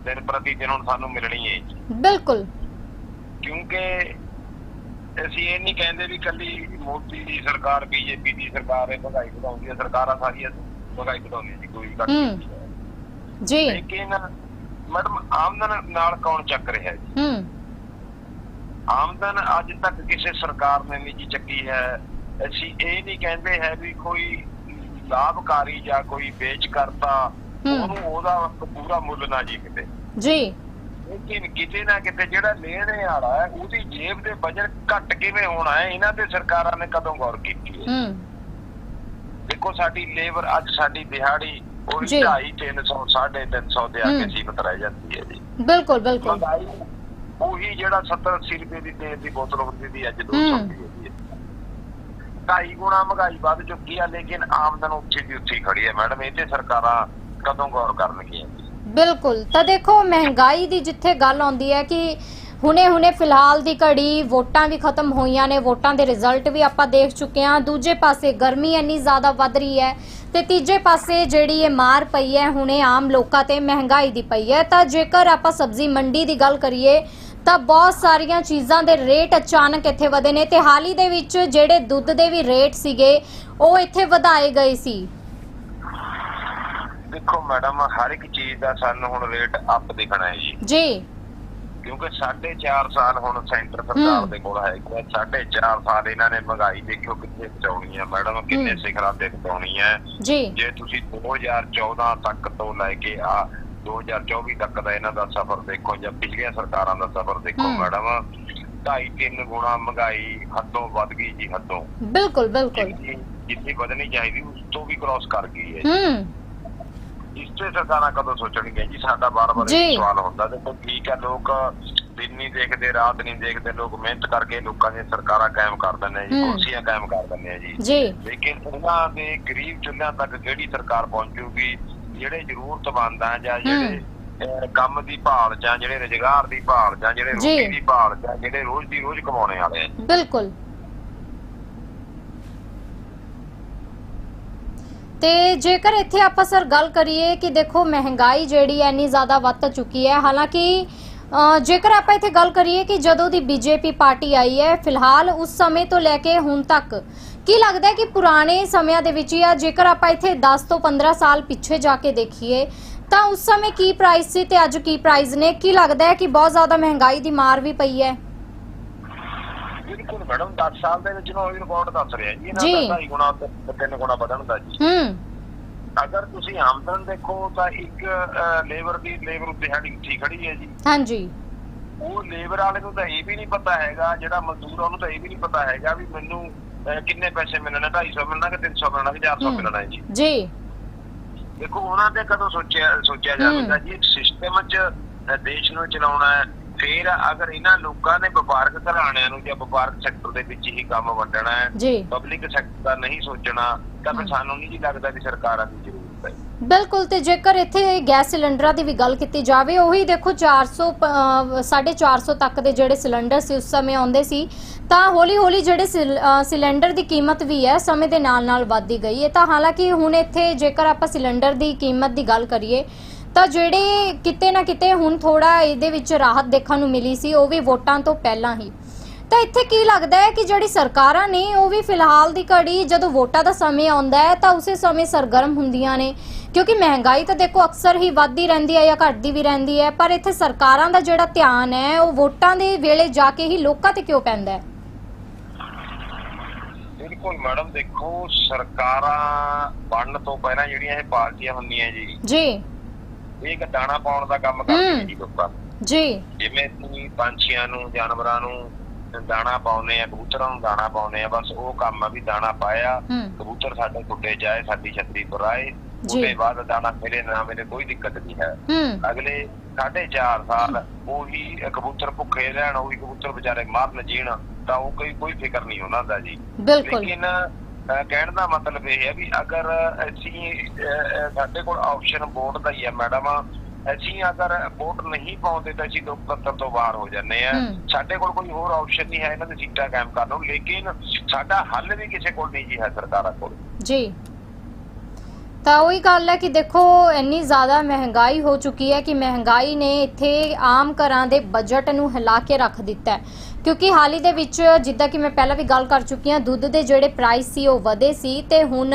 ਦਿਨ ਪ੍ਰਤੀ ਦਿਨ ਹੁਣ ਸਾਨੂੰ ਮਿਲਣੀ ਹੈ ਜੀ ਬਿਲਕੁਲ ਕਿਉਂਕਿ ਅਸੀਂ ਇਹ ਨਹੀਂ ਕਹਿੰਦੇ ਵੀ ਕੱਲੀ ਮੋਦੀ ਦੀ ਸਰਕਾਰ ਬੀਜੇਪੀ ਦੀ ਸਰਕਾਰ ਹੈ ਮਹਿੰਗਾਈ ਵਧਾਉਂਦੀ ਹੈ ਸਰਕਾਰਾਂ ਸਾਰੀਆਂ ਮਹਿੰਗਾਈ ਵਧਾਉਂਦੀਆਂ ਜੀ ਕੋਈ ਗੱਲ ਹੂੰ। ਨਹੀਂ ਹੈ। ਜੀ ਲੇਕਿਨ ਮੈਡਮ ਆਮਦਨ ਨਾਲ ਕੌਣ ਚੱਕ ਰਿਹਾ ਜੀ ਹੂੰ ਆਮਦਨ ਅੱਜ ਤੱਕ ਕਿਸੇ ਸਰਕਾਰ ਨੇ ਨਹੀਂ ਜੀ ਚੱਕੀ ਹੈ ਅਸੀਂ ਇਹ ਨਹੀਂ ਕਹਿੰਦੇ ਹੈ ਵੀ ਕੋਈ ਲਾਭਕਾਰੀ ਜਾਂ ਕੋਈ ਵੇਚ ਕਰਤਾ। ਉਹਨੂੰ ਉਹਦਾ ਪੂਰਾ ਮੁੱਲ ਨਾ ਜੀ ਕਿਤੇ। ਜੀ। ਲੇਕਿਨ ਕਿਤੇ ਨਾ ਕਿਤੇ ਜਿਹੜਾ ਲੈਣੇ ਵਾਲਾ ਹੈ ਉਹਦੀ ਜੇਬ ਦੇ ਵਜਨ ਘੱਟ ਕਿਵੇਂ ਹੋਣਾ ਹੈ ਇਹਨਾਂ ਤੇ ਸਰਕਾਰਾਂ ਨੇ ਕਦੋਂ ਗੌਰ ਕੀਤੀ ਹੈ? ਦੇਖੋ ਸਾਡੀ ਲੇਬਰ ਅੱਜ ਸਾਡੀ ਦਿਹਾੜੀ ਉਹ ਜੀ। 2.5 300 350 ਦੇ ਆ ਕੇ ਹੂੰ। ਸੀਮਤ ਰਹਿ ਜਾਂਦੀ ਹੈ ਜੀ। ਬਿਲਕੁਲ ਬਿਲਕੁਲ। ਉਹੀ ਜਿਹੜਾ 70 80 ਰੁਪਏ ਦੀ ਤੇਲ ਦੀ ਬੋਤਲ ਹੁੰਦੀ ਸੀ ਅੱਜ 200 ਹੂੰ। ਰੁਪਏ ਦੀ ਹੈ। ਢਾਈ ਗੁਣਾ ਮਹਿੰਗਾਈ ਵੱਧ ਚੁੱਕੀ ਆ ਲੇਕਿਨ ਆਮਦਨ ਉੱਥੇ ਦੀ ਉੱਥੇ ਖੜੀ ਹੈ। ਮੈਡਮ ਇਹ ਤੇ ਸਰਕਾਰਾਂ ਕਦੋਂ ਗੌਰ ਕਰਨਗੀਆਂ ਬਿਲਕੁਲ। ਤਾਂ ਦੇਖੋ, ਮਹਿੰਗਾਈ ਦੀ ਜਿੱਥੇ ਗੱਲ ਆਉਂਦੀ ਹੈ ਕਿ ਹੁਣੇ ਹੁਣੇ ਫਿਲਹਾਲ ਦੀ ਘੜੀ ਵੋਟਾਂ ਵੀ ਖਤਮ ਹੋਈਆਂ ਨੇ, ਵੋਟਾਂ ਦੇ ਰਿਜ਼ਲਟ ਵੀ ਆਪਾਂ ਦੇਖ ਚੁੱਕੇ ਹਾਂ। ਦੂਜੇ ਪਾਸੇ ਗਰਮੀ ਇੰਨੀ ਜ਼ਿਆਦਾ ਵੱਧ ਰਹੀ ਹੈ ਤੇ ਤੀਜੇ ਪਾਸੇ ਜਿਹੜੀ ਇਹ ਮਾਰ ਪਈ ਹੈ, ਹੁਣੇ ਆਮ ਲੋਕਾਂ ਤੇ ਮਹਿੰਗਾਈ ਦੀ ਪਈ ਹੈ। ਤਾਂ ਜੇਕਰ ਆਪਾਂ ਸਬਜ਼ੀ ਮੰਡੀ ਦੀ ਗੱਲ ਕਰੀਏ, ਤਾਂ ਬਹੁਤ ਸਾਰੀਆਂ ਚੀਜ਼ਾਂ ਦੇ ਰੇਟ ਅਚਾਨਕ ਇੱਥੇ ਵਧੇ ਨੇ ਤੇ ਹਾਲ ਹੀ ਦੇ ਵਿੱਚ ਜਿਹੜੇ ਦੁੱਧ ਦੇ ਵੀ ਰੇਟ ਸੀਗੇ, ਉਹ ਇੱਥੇ ਵਧਾਏ ਗਏ ਸੀ। ਦੇਖੋ ਮੈਡਮ ਹਰ ਇੱਕ ਚੀਜ਼ ਦਾ ਸਾਨੂੰ ਹੁਣ ਰੇਟ ਅਪ ਦਿਖਣਾ ਹੈ ਜੀ। ਜੀ। ਕਿਉਂਕਿ 4.5 ਸਾਲ ਹੁਣ ਸੈਂਟਰ ਸਰਕਾਰ। ਦੇ ਕੋਲ ਹੈ। 4.5 ਸਾਲ ਇਹਨਾਂ ਨੇ ਮਹਿੰਗਾਈ ਦੇਖਿਓ ਕਿੱਥੇ ਪਹੁੰਚਾਉਣੀ ਹੈ ਮੈਡਮ ਕਿੰਨੇ। ਸਿਖਰਾਂ ਤੇ ਪਹੁੰਚਾਉਣੀ ਹੈ। ਜੀ। ਜੇ ਤੁਸੀਂ 2014 ਤੱਕ ਤੋਂ ਲੈ ਕੇ ਆ 2024 ਤੱਕ ਦਾ ਇਹਨਾਂ ਦਾ ਸਫ਼ਰ ਦੇਖੋ ਜਾਂ ਪਿਛਲੀਆਂ ਸਰਕਾਰਾਂ ਦਾ ਸਫ਼ਰ ਦੇਖੋ। ਮੈਡਮ ਢਾਈ ਤਿੰਨ ਗੁਣਾ ਮਹਿੰਗਾਈ ਹੱਦੋਂ ਵੱਧ ਗਈ ਜੀ ਹੱਦੋਂ। ਬਿਲਕੁਲ ਬਿਲਕੁਲ। ਜਿੰਨੀ ਵਧਣੀ ਚਾਹੀਦੀ ਉਸ ਤੋਂ ਵੀ ਕ੍ਰਾਸ ਕਰ ਗਈ ਹੈ ਹੂੰ। ਇਸ ਸਰਕਾਰਾਂ ਕਦੋਂ ਸੋਚਣਗੀਆਂ ਜੀ? ਸਾਡਾ ਬਾਰ-ਬਾਰ ਜੀ। ਸਵਾਲ ਹੁੰਦਾ ਦੇਖੋ ਠੀਕ ਹੈ ਲੋਕ ਦਿਨ ਨਹੀਂ ਦੇਖਦੇ ਰਾਤ ਨਹੀਂ ਦੇਖਦੇ ਲੋਕ ਮਿਹਨਤ ਕਰਕੇ ਲੋਕਾਂ ਦੀਆਂ ਸਰਕਾਰਾਂ ਕਾਇਮ ਕਰ ਦਿੰਦੇ ਆ ਜੀ ਹੂੰ। ਕੁਰਸੀਆਂ ਕਾਇਮ ਕਰ ਦਿੰਦੇ ਆ ਜੀ। ਜੀ। ਲੇਕਿਨ ਉਹਨਾਂ ਦੇ ਗਰੀਬ ਚੁੱਲ੍ਹਿਆਂ ਤੱਕ ਕਿਹੜੀ ਸਰਕਾਰ ਪਹੁੰਚੂਗੀ? ਜਿਹੜੇ ਜ਼ਰੂਰਤਮੰਦ ਆ ਜਾਂ ਜਿਹੜੇ ਅਹ, ਕੰਮ ਦੀ ਭਾਲ ਜਾਂ ਜਿਹੜੇ ਰੁਜ਼ਗਾਰ ਦੀ ਭਾਲ ਜਾਂ ਜਿਹੜੇ ਜੀ। ਰੋਟੀ ਦੀ ਭਾਲ ਜਾਂ ਜਿਹੜੇ ਰੋਜ਼ ਦੀ ਰੋਜ਼ ਕਮਾਉਣੇ ਵਾਲੇ ਆ। ਬਿਲਕੁਲ। ਤੇ ਜੇਕਰ ਇੱਥੇ ਆਪਾਂ ਸਰ ਗੱਲ ਕਰੀਏ ਕਿ ਦੇਖੋ ਮਹਿੰਗਾਈ ਜਿਹੜੀ ਐ ਇੰਨੀ ਜ਼ਿਆਦਾ ਵੱਧ ਚੁੱਕੀ ਹੈ, ਹਾਲਾਂਕਿ ਜੇਕਰ ਆਪਾਂ ਇੱਥੇ ਗੱਲ ਕਰੀਏ ਕਿ ਜਦੋਂ ਦੀ ਬੀਜੇਪੀ ਪਾਰਟੀ ਆਈ ਹੈ, ਫਿਲਹਾਲ ਉਸ ਸਮੇਂ ਤੋਂ ਲੈ ਕੇ ਹੁਣ ਤੱਕ, ਕੀ ਲੱਗਦਾ ਹੈ ਕਿ ਪੁਰਾਣੇ ਸਮਿਆਂ ਦੇ ਵਿੱਚ ਜਾਂ ਜੇਕਰ ਆਪਾਂ ਇੱਥੇ 10 ਤੋਂ 15 ਸਾਲ ਪਿੱਛੇ ਜਾ ਕੇ ਦੇਖੀਏ, ਤਾਂ ਉਸ ਸਮੇਂ ਕੀ ਪ੍ਰਾਈਸ ਸੀ ਤੇ ਅੱਜ ਕੀ ਪ੍ਰਾਈਸ ਨੇ? ਕੀ ਲੱਗਦਾ ਹੈ ਕਿ ਬਹੁਤ ਜ਼ਿਆਦਾ ਮਹਿੰਗਾਈ ਦੀ ਮਾਰ ਵੀ ਪਈ ਹੈ? ਬਿਲਕੁਲ ਮੈਡਮ 10 ਸਾਲ ਦੇ ਵਿੱਚ ਨੋ ਰਿਕਾਰਡ ਦੱਸ ਰਿਹਾ ਜੀ। ਇਹਨਾਂ ਦਾ ਢਾਈ ਗੁਣਾ ਤੇ ਤਿੰਨ ਗੁਣਾ ਵਧਣ ਦਾ ਜੀ। ਹੂੰ। ਅਗਰ ਤੁਸੀਂ ਆਮਦਨ ਦੇਖੋ ਤਾਂ ਇੱਕ ਲੇਬਰ ਦੀ ਲੇਬਰ ਦਿਹਾੜੀ ਉੱਠੀ ਖੜੀ ਹੈ ਜੀ। ਹਾਂਜੀ। ਉਹ ਲੇਬਰ ਵਾਲੇ ਨੂੰ ਤਾਂ ਇਹ ਵੀ ਨਹੀਂ ਪਤਾ ਹੈਗਾ ਜਿਹੜਾ ਮਜ਼ਦੂਰ ਉਹਨੂੰ ਤਾਂ ਇਹ ਵੀ ਨਹੀਂ ਪਤਾ ਹੈਗਾ ਵੀ ਮੈਨੂੰ ਕਿੰਨੇ ਪੈਸੇ ਮਿਲਣੇ 250 ਮਿਲਣਾ ਕਿ 300 ਮਿਲਣਾ ਕਿ 400 ਹੂੰ। ਮਿਲਣਾ ਜੀ। ਜੀ। ਦੇਖੋ ਉਹਨਾਂ ਤੇ ਕਦੋਂ ਸੋਚਿਆ ਸੋਚਿਆ ਜਾਵੇਗਾ ਜੀ? ਸਿਸਟਮ 'ਚ ਦੇਸ਼ ਨੂੰ ਚਲਾਉਣਾ ਹੈ ਫਿਰ ਅਗਰ ਇਹਨਾਂ ਲੋਕਾਂ ਨੇ ਵਪਾਰਕ ਘਰਾਣਿਆਂ ਨੂੰ ਜਾਂ ਵਪਾਰਕ ਸੈਕਟਰ ਦੇ ਵਿੱਚ ਹੀ ਕੰਮ ਵੰਡਣਾ ਹੈ ਪਬਲਿਕ ਸੈਕਟਰ ਦਾ ਨਹੀਂ ਸੋਚਣਾ ਤਾਂ ਫਿਰ। ਸਾਨੂੰ ਨਹੀਂ ਜੀ ਲੱਗਦਾ ਵੀ ਸਰਕਾਰਾਂ ਦੀ ਜ਼ਰੂਰਤ ਹੈ ਬਿਲਕੁਲ ਤੇ ਜੇਕਰ ਇੱਥੇ ਗੈਸ ਸਿਲੰਡਰਾਂ ਦੀ ਵੀ ਗੱਲ ਕੀਤੀ ਜਾਵੇ ਉਹੀ ਦੇਖੋ 400 ਪ- ਅਹ 450 ਤੱਕ ਦੇ ਜਿਹੜੇ ਸਿਲੰਡਰ ਸੀ ਉਸ ਸਮੇਂ ਆਉਂਦੇ ਸੀ ਤਾਂ ਹੌਲੀ ਹੌਲੀ ਜਿਹੜੇ ਸਿਲੰਡਰ ਦੀ ਕੀਮਤ ਵੀ ਹੈ ਸਮੇਂ ਦੇ ਨਾਲ ਨਾਲ ਵੱਧਦੀ ਗਈ ਹੈ। ਤਾਂ ਹਾਲਾਂਕਿ ਹੁਣ ਇੱਥੇ ਜੇਕਰ ਆਪਾਂ ਸਿਲੰਡਰ ਦੀ ਕੀਮਤ ਦੀ ਗੱਲ ਕਰੀਏ ਤਾਂ ਜਿਹੜੇ ਕਿਤੇ ਨਾ ਕਿਤੇ ਹੁਣ ਥੋੜਾ ਇਹਦੇ ਵਿੱਚ ਰਾਹਤ ਦੇਖਣ ਨੂੰ ਮਿਲੀ ਸੀ ਉਹ ਵੀ ਵੋਟਾਂ ਤੋਂ ਪਹਿਲਾਂ ਹੀ। ਤਾਂ ਇੱਥੇ ਕੀ ਲੱਗਦਾ ਹੈ ਕਿ ਜਿਹੜੀ ਸਰਕਾਰਾਂ ਨੇ ਉਹ ਵੀ ਫਿਲਹਾਲ ਦੀ ਘੜੀ ਜਦੋਂ ਵੋਟਾਂ ਦਾ ਸਮੇਂ ਆਉਂਦਾ ਹੈ ਤਾਂ ਉਸੇ ਸਮੇਂ ਸਰਗਰਮ ਹੁੰਦੀਆਂ ਨੇ। ਕਿਉਂਕਿ ਮਹਿੰਗਾਈ ਤਾਂ ਦੇਖੋ ਅਕਸਰ ਹੀ ਵੱਧਦੀ ਰਹਿੰਦੀ ਹੈ ਜਾਂ ਘਟਦੀ ਵੀ ਰਹਿੰਦੀ ਹੈ ਪਰ ਇੱਥੇ ਸਰਕਾਰਾਂ ਦਾ ਜਿਹੜਾ ਧਿਆਨ ਹੈ ਉਹ ਵੋਟਾਂ ਦੇ ਵੇਲੇ ਜਾ ਕੇ ਹੀ ਲੋਕਾਂ ਤੇ ਕਿਉਂ ਪੈਂਦਾ ਹੈ? ਬਿਲਕੁਲ ਮੈਡਮ ਦੇਖੋ ਸਰਕਾਰਾਂ ਬਣਨ ਤੋਂ ਪਹਿਲਾਂ ਜਿਹੜੀਆਂ ਇਹ ਪਾਰਟੀਆਂ ਹੁੰਦੀਆਂ ਜੀ ਜੀ। ਇਹ ਇੱਕ ਦਾਣਾ ਪਾਉਣ ਦਾ ਕੰਮ ਹਮ। ਜੀ ਲੋਕਾਂ। ਜੀ ਜਿਵੇਂ ਤੁਸੀਂ ਪੰਛੀਆਂ ਨੂੰ ਜਾਨਵਰਾਂ ਨੂੰ ਦਾਣਾ ਪਾਉਨੇ ਆ ਕਬੂਤਰਾਂ ਨੂੰ ਦਾਣਾ ਪਾਉਨੇ ਆ ਬਸ ਉਹ ਕੰਮ ਆ ਵੀ ਦਾਣਾ ਪਾਇਆ ਕਬੂਤਰ ਸਾਡੇ ਟੁੱਟੇ ਜਾਏ ਸਾਡੀ ਛਤਰੀ ਪਰ ਆਏ। ਉਹਦੇ ਬਾਅਦ ਦਾਣਾ ਮਿਲੇ ਨਾ ਮਿਲੇ ਕੋਈ ਦਿੱਕਤ ਨਹੀਂ ਹੈ ਅਗਲੇ 4.5 ਸਾਲ ਉਹੀ ਕਬੂਤਰ ਭੁੱਖੇ ਰਹਿਣ ਉਹੀ ਕਬੂਤਰ ਵਿਚਾਰੇ ਮਰਨ ਜੀਣ ਤਾਂ ਉਹ ਕੋਈ ਕੋਈ ਫਿਕਰ ਨਹੀਂ ਉਹਨਾਂ ਦਾ ਜੀ ਬਿਲਕੁਲ ਲੇਕਿਨ ਕਹਿਣ ਦਾ ਮਤਲਬ ਇਹ ਹੈ ਵੀ ਅਗਰ ਅਸੀਂ ਸਾਡੇ ਕੋਲ ਆਪਸ਼ਨ ਵੋਟ ਦਾ ਹੀ ਹੈ ਮੈਡਮ ਅਸੀਂ ਅਗਰ ਵੋਟ ਨਹੀਂ ਪਾਉਂਦੇ ਤਾਂ ਅਸੀਂ ਲੋਕਤੰਤਰ ਤੋਂ ਬਾਹਰ ਹੋ ਜਾਂਦੇ ਆ। ਸਾਡੇ ਕੋਲ ਕੋਈ ਹੋਰ ਆਪਸ਼ਨ ਨਹੀਂ ਹੈ ਇਹਨਾਂ ਦੀ ਸੀਟਾਂ ਕਾਇਮ ਕਰਨ ਨੂੰ ਲੇਕਿਨ ਸਾਡਾ ਹੱਲ ਵੀ ਕਿਸੇ ਕੋਲ ਨਹੀਂ ਜੀ ਹੈ ਸਰਕਾਰਾਂ ਕੋਲ। ਜੀ। ਤਾਂ ਉਹੀ ਗੱਲ ਹੈ ਕਿ ਦੇਖੋ, ਇੰਨੀ ਜ਼ਿਆਦਾ ਮਹਿੰਗਾਈ ਹੋ ਚੁੱਕੀ ਹੈ ਕਿ ਮਹਿੰਗਾਈ ਨੇ ਇੱਥੇ ਆਮ ਘਰਾਂ ਦੇ ਬਜਟ ਨੂੰ ਹਿਲਾ ਕੇ ਰੱਖ ਦਿੱਤਾ ਹੈ। ਕਿਉਂਕਿ ਹਾਲ ਹੀ ਦੇ ਵਿੱਚ ਜਿੱਦਾਂ ਕਿ ਮੈਂ ਪਹਿਲਾਂ ਵੀ ਗੱਲ ਕਰ ਚੁੱਕੀ ਹਾਂ, ਦੁੱਧ ਦੇ ਜਿਹੜੇ ਪ੍ਰਾਈਸ ਸੀ ਉਹ ਵਧੇ ਸੀ ਤੇ ਹੁਣ